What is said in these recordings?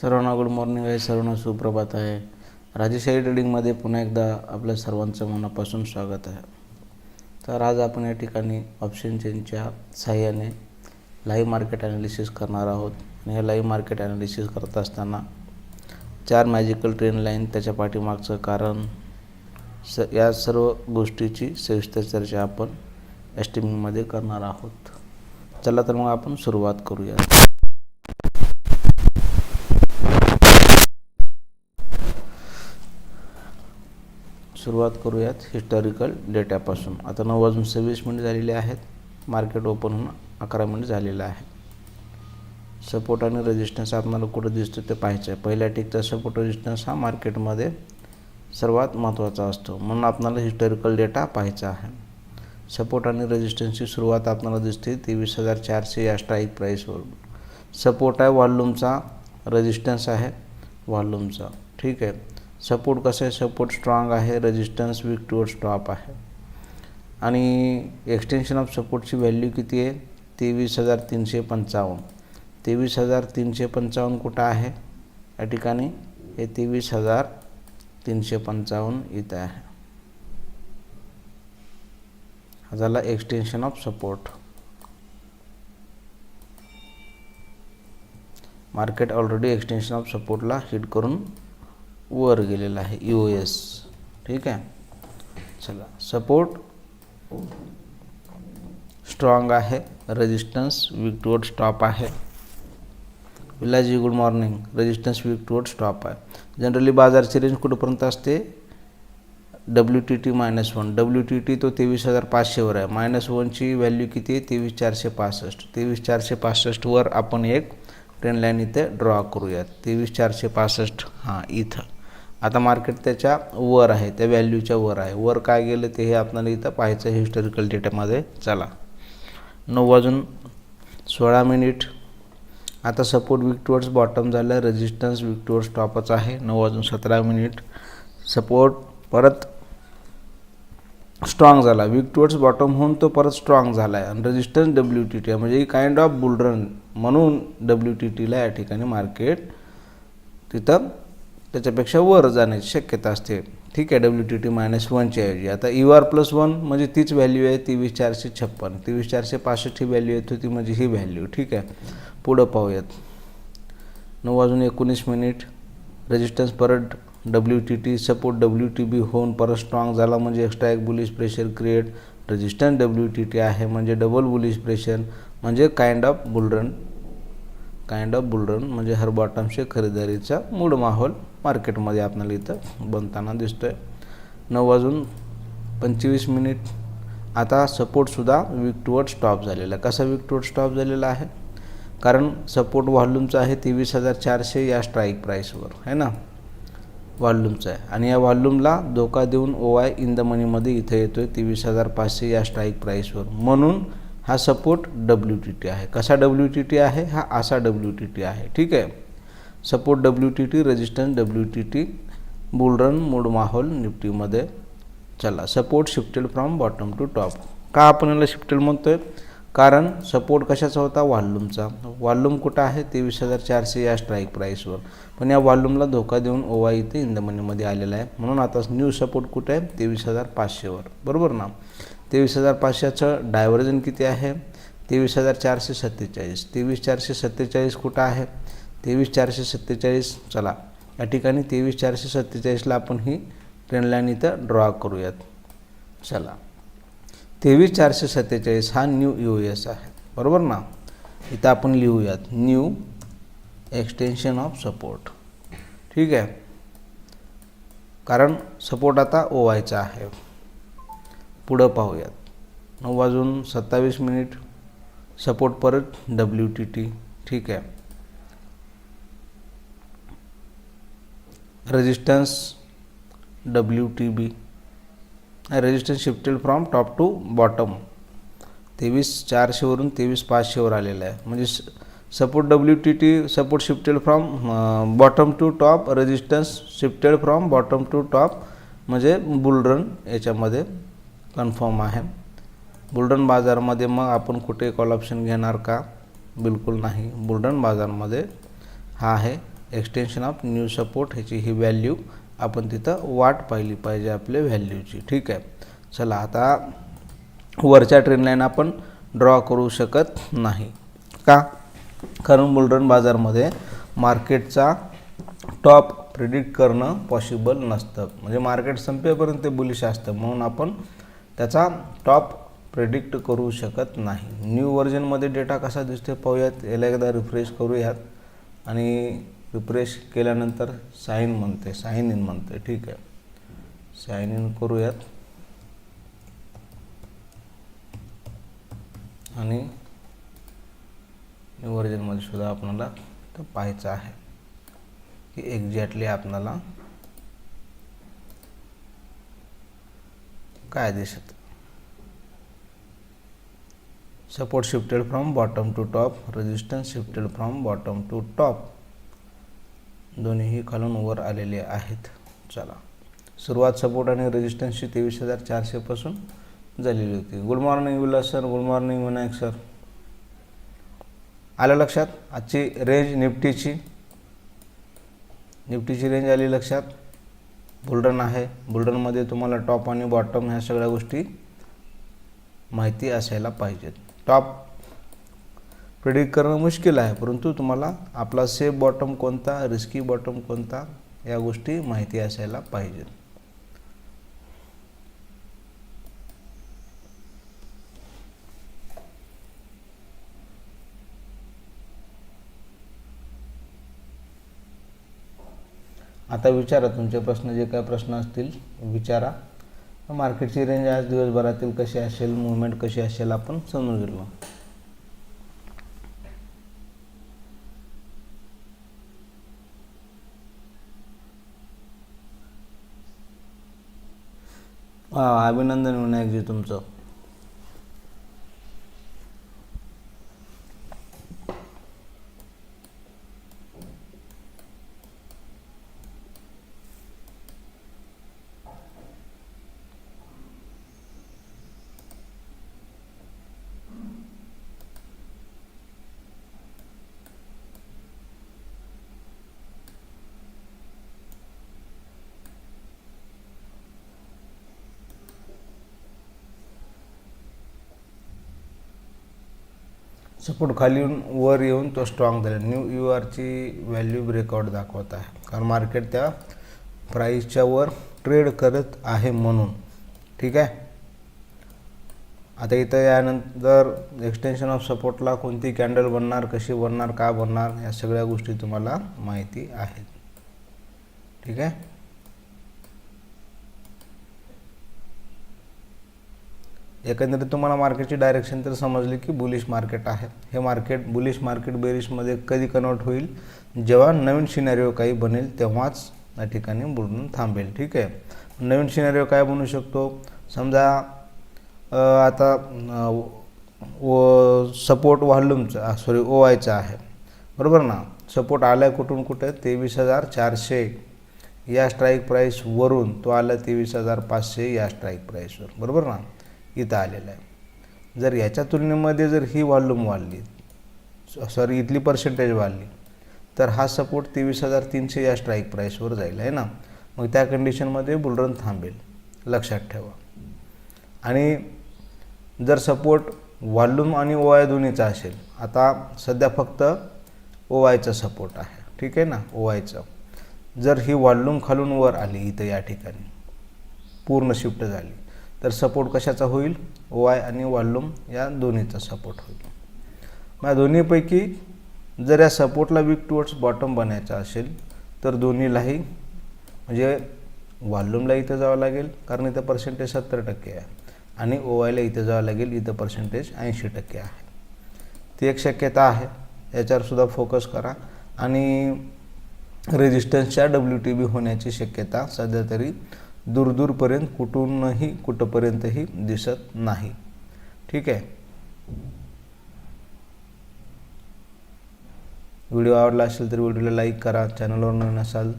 सर्वांना good morning आहे सर्वांना सुप्रभात आहे. राजेशाही ट्रेडिंगमध्ये पुन्हा एकदा आपल्या सर्वांचं मनापासून स्वागत आहे. तर आज आपण या ठिकाणी ऑप्शन चेनच्या सहाय्याने लाईव्ह मार्केट ॲनालिसिस करणार आहोत. आणि हे लाईव्ह मार्केट ॲनालिसिस करत असताना चार मॅजिकल ट्रेन लाईन त्याच्या पाठीमागचं कारण स या सर्व गोष्टीची सविस्तर चर्चा आपण एस्टिमिंगमध्ये करणार आहोत. चला तर मग आपण सुरुवात करूया सुरुवात करूयात हिस्टॉरिकल डेटापासून आता नऊ वाजून सव्वीस मिनिट झालेले आहेत. मार्केट ओपन होऊन अकरा मिनिट झालेलं आहे. सपोर्ट आणि रेजिस्टन्स आपल्याला कुठं दिसतो ते पाहायचं आहे पहिल्या टिकचा सपोर्ट रेजिस्टन्स हा मार्केटमध्ये सर्वात महत्त्वाचा असतो. म्हणून आपल्याला हिस्टॉरिकल डेटा पाहायचा आहे. सपोर्ट आणि रेजिस्टन्सची सुरुवात आपल्याला दिसते तेवीस हजार चारशे या स्ट्राईक प्राईसवरून सपोर्ट आहे वॉल्यूमचा रेजिस्टन्स आहे वॉल्यूमचा ठीक आहे. सपोर्ट कसं? आहे सपोर्ट स्ट्रॉंग आहे रेजिस्टन्स वीक टुवर्ड स्टॉप आहे. आणि एक्सटेन्शन ऑफ सपोर्टची व्हॅल्यू किती आहे? तेवीस हजार तीनशे पंचावन्न. तेवीस हजार तीनशे पंचावन्न कुठं आहे? या ठिकाणी हे तेवीस हजार तीनशे पंचावन्न इथं आहे. हा झाला extension of support market already extension of सपोर्टला hit करून वर गेलेला आहे यू एस ठीक आहे? चला सपोर्ट स्ट्रॉंग आहे रेजिस्टन्स वीक टुवर्ड स्टॉप आहे. विलाजी good morning resistance weak toward stop आहे. जनरली बाजारची रेंज कुठंपर्यंत असते? W T T minus one W T T तो तेवीस हजार पाचशेवर आहे. मायनस वनची व्हॅल्यू किती आहे? तेवीस चारशे पासष्ट. तेवीस चारशे पासष्टवर आपण एक ट्रेन लाईन इथे ड्रॉ करूयात. तेवीस चारशे पासष्ट हां इथं. आता मार्केट त्याच्या वर आहे त्या व्हॅल्यूच्या वर आहे. वर काय गेलं ते हे आपल्याला इथं पाहायचं हिस्टॉरिकल डेटामध्ये चला. नऊ वाजून सोळा मिनिट आता सपोर्ट वीक टुवर्ड्स बॉटम झालं आहे रेजिस्टन्स वीक टुवर्ड्स टॉपच आहे. नऊ वाजून सतरा मिनिट सपोर्ट परत स्ट्रॉंग झाला. वीक टुवर्ड्स बॉटम होऊन तो परत स्ट्रॉंग झाला आहे आणि रेजिस्टन्स डब्ल्यू टी टी आहे. म्हणजे काइंड ऑफ बुलरन म्हणून डब्ल्यू टी टीला या ठिकाणी मार्केट तिथं त्याच्यापेक्षा वर जाण्याची शक्यता असते. ठीक आहे डब्ल्यू टी टी मायनस वनच्या ऐवजी. आता यू आर प्लस वन म्हणजे तीच व्हॅल्यू आहे तेवीस चारशे छप्पन. तेवीस चारशे पासष्ट ही व्हॅल्यू येत होती म्हणजे ही व्हॅल्यू ठीक आहे. पुढं पाहूयात. नऊ वाजून एकोणीस मिनिट रेजिस्टन्स परत W T T support W T B होऊन परत स्ट्रॉंग झाला म्हणजे एक्स्ट्रा एक bullish pressure create resistance W T T आहे म्हणजे डबल बुलिश प्रेशर म्हणजे kind of bull run kind of bull run म्हणजे हर बॉटमचे खरेदीचा मूड माहोल मार्केटमध्ये आपल्याला इथं बनताना दिसतो आहे नऊ वाजून पंचवीस मिनिट. आता सपोर्टसुद्धा वीक टुवर्ड स्टॉप झालेला आहे. कसा वीक टुवर्ड स्टॉप झालेला आहे? कारण सपोर्ट व्हॉल्यूमचा आहे तेवीस हजार चारशे या स्ट्राईक प्राईसवर है ना? व्हॉल्यूमचा आहे. आणि या व्हॉल्यूमला धोका देऊन ओ आय इन द मनीमध्ये इथं येतो आहे तेवीस हजार पाचशे या स्ट्राईक प्राईसवर म्हणून हा सपोर्ट डब्ल्यू टी टी आहे. कसा डब्ल्यू टी टी आहे? हा असा डब्ल्यू टी टी आहे. ठीक आहे? Support W T T resistance W T T bull run mood माहोल निफ्टीमध्ये चला. Support shifted from bottom to top का आपण याला शिफ्टेड म्हणतोय? कारण सपोर्ट कशाचा होता? वॉल्यूमचा. वॉल्यूम कुठं आहे? तेवीस हजार चारशे या स्ट्राईक प्राईसवर पण या वॉल्यूमला धोका देऊन ओवा इथे इंदमनीमध्ये आलेला आहे. म्हणून आता न्यू सपोर्ट कुठे? आहे तेवीस हजार पाचशेवर बरोबर ना? तेवीस हजार पाचशेचं डायव्हर्जन किती आहे? तेवीस हजार चारशे सत्तेचाळीस. तेवीस चारशे सत्तेचाळीस कुठं आहे? तेवीस चारशे सत्तेचाळीस. चला या ठिकाणी तेवीस चारशे सत्तेचाळीसला आपण ही ट्रेन लाईन इथं ड्रॉ करूयात. चला तेवीस चारशे सत्तेचाळीस हा न्यू यू एस आहे. बरोबर ना? इथं आपण लिहूयात न्यू एक्सटेन्शन ऑफ सपोर्ट. ठीक आहे? कारण सपोर्ट आता ओवायचा आहे. पुढं पाहूयात. नऊ वाजून सत्तावीस मिनिट. सपोर्ट परत डब्ल्यू टी टी ठीक आहे. Resistance W T B resistance shifted from top to bottom तेवीस चारशेवरून तेवीस पाचशेवर आलेलं आहे. म्हणजे support W T T support shifted from bottom to top resistance shifted from bottom to top म्हणजे बुलरन याच्यामध्ये. कन्फर्म आहे. बुलढाण बाजारमध्ये मग आपण कुठे कॉल ऑप्शन घेणार का? बिलकुल नाही. बुलढाण बाजारमध्ये हा आहे एक्सटेन्शन ऑफ न्यू सपोर्ट ह्याची ही व्हॅल्यू आपण तिथं वाट पाहिली पाहिजे आपल्या व्हॅल्यूची ठीक आहे. चला आता वरच्या ट्रेन लाईन आपण ड्रॉ करू शकत नाही. का? कारण बुलडन बाजारमध्ये मार्केटचा टॉप प्रिडिक्ट करणं पॉसिबल नसतं. म्हणजे मार्केट संपेपर्यंत ते बुलिश असतं. म्हणून आपण त्याचा टॉप प्रेडिक्ट करू शकत नाही. न्यू व्हर्जनमध्ये डेटा कसा दिसतो पाहूयात. याला एकदा रिफ्रेश करूयात. आणि रिफ्रेश केल्यानंतर साईन म्हणते साईन इन म्हणते ठीक आहे. साईन इन करूयात. आणि न्यू व्हर्जनमध्ये सुद्धा आपल्याला पाहायचं आहे. की एक्झॅक्टली आपल्याला काय दिसत support shifted from bottom to top resistance shifted from bottom to top दोन्हीही खालून वर आलेले आहेत. चला. सुरुवात सपोर्ट आणि रेजिस्टन्सची तेवीस हजार चारशेपासून झालेली होती. Good morning Vilas sir good morning Vinayak sir आलं लक्षात? आजची रेंज निफ्टीची. निफ्टीची रेंज आली लक्षात? बुलडन आहे. बुलडनमध्ये तुम्हाला टॉप आणि बॉटम ह्या सगळ्या गोष्टी माहिती असायला पाहिजेत. टॉप प्रिडिक्ट करणं मुश्किल आहे परंतु तुम्हाला आपला सेफ बॉटम कोणता रिस्की बॉटम कोणता या गोष्टी माहिती असायला पाहिजेत. आता विचारा तुमचे प्रश्न जे काय प्रश्न असतील विचारा. मार्केटची रेंज आज दिवसभरातील कशी असेल मुवमेंट कशी असेल आपण समजून गेलो हा अभिनंदन विनायकजी तुमचं. सपोर्ट खाली येऊन वर येऊन तो स्ट्रॉंग झाला. न्यू यू आरची व्हॅल्यू ब्रेकआउट दाखवत आहे. कारण मार्केट त्या प्राईसच्या वर ट्रेड करत आहे म्हणून. ठीक आहे? आता इथं यानंतर एक्सटेन्शन ऑफ सपोर्टला कोणती कॅन्डल बनणार कशी बनणार का बनणार या सगळ्या गोष्टी तुम्हाला माहिती आहेत. ठीक आहे? एकंदरीत तुम्हाला मार्केटची डायरेक्शन तर समजली की बुलिश मार्केट आहे. हे मार्केट बुलिश मार्केट बेरिशमध्ये कधी कन्वर्ट होईल? जेव्हा नवीन सिनॅरिओ काही बनेल तेव्हाच या ठिकाणी बुडून थांबेल. ठीक आहे? नवीन सिनॅरिओ काय बनू शकतो? समजा आता व सपोर्ट व्हॉल्यूमचा सॉरी ओ आयचा आहे. बरोबर ना? सपोर्ट आला आहे कुठून कुठे? तेवीस हजार चारशे. या स्ट्राईक प्राईसवरून तो आला तेवीस हजार पाचशे या स्ट्राईक प्राईसवर बरोबर ना? इथं आलेलं आहे. जर याच्या तुलनेमध्ये जर ही वॉल्यूम वाढली सॉरी इथली पर्सेंटेज वाढली तर हा सपोर्ट तेवीस हजार तीनशे या स्ट्राईक प्राईसवर जाईल आहे ना? मग त्या कंडिशनमध्ये बुलरन थांबेल. लक्षात ठेवा. आणि जर सपोर्ट वॉल्यूम आणि ओ आय दोन्हीचा असेल आता सध्या फक्त ओ आयचा सपोर्ट आहे. ठीक आहे ना? ओ आयचं जर ही वॉल्यूम खालून वर आली इथं या ठिकाणी पूर्ण शिफ्ट झाली तर सपोर्ट कशाचा होईल? ओ आय आणि वॉल्यूम या दोन्हीचा सपोर्ट होईल. मग दोन्हीपैकी जर या सपोर्टला वीक टुवर्ड्स बॉटम बनायचा असेल तर दोन्हीलाही म्हणजे वॉल्यूमला इथं जावं लागेल कारण इथं पर्सेंटेज सत्तर टक्के आहे. आणि ओ आयला इथं जावं लागेल इथं पर्सेंटेज ऐंशी टक्के आहे. ती एक शक्यता आहे. याच्यावर सुद्धा फोकस करा. आणि रेजिस्टन्सच्या डब्ल्यू टी बी होण्याची शक्यता सध्या तरी दूरदूरपर्यंत कुठूनही कुठंपर्यंतही दिसत नाही. ठीक आहे? व्हिडिओ आवडला असेल तर व्हिडिओला लाईक करा चॅनलवर नवीन असाल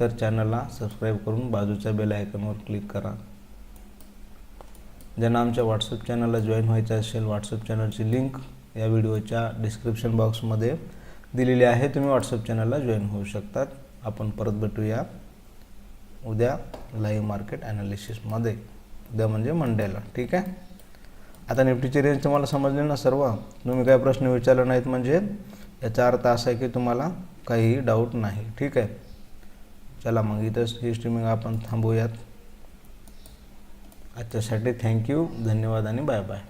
तर चॅनलला सबस्क्राईब करून बाजूच्या बेल आयकॉनवर क्लिक करा. ज्यांना आमच्या व्हॉट्सअप चॅनलला जॉईन व्हायचं असेल व्हॉट्सअप चॅनलची लिंक या व्हिडिओच्या डिस्क्रिप्शन बॉक्समध्ये दिलेली आहे. तुम्ही व्हॉट्सअप चॅनलला जॉईन होऊ शकतात. आपण परत भेटूया. उद्या लाईव्ह मार्केट ॲनालिसिसमध्ये उद्या म्हणजे मंडेला ठीक आहे? आता निफ्टीची रेंज तुम्हाला समजली ना सर्व? तुम्ही काही प्रश्न विचारले नाहीत म्हणजे याचा अर्थ असा आहे की तुम्हाला काहीही डाऊट नाही ठीक आहे? चला मग इथंच ही स्ट्रीमिंग आपण थांबूयात. आजच्यासाठी थँक्यू धन्यवाद आणि बाय बाय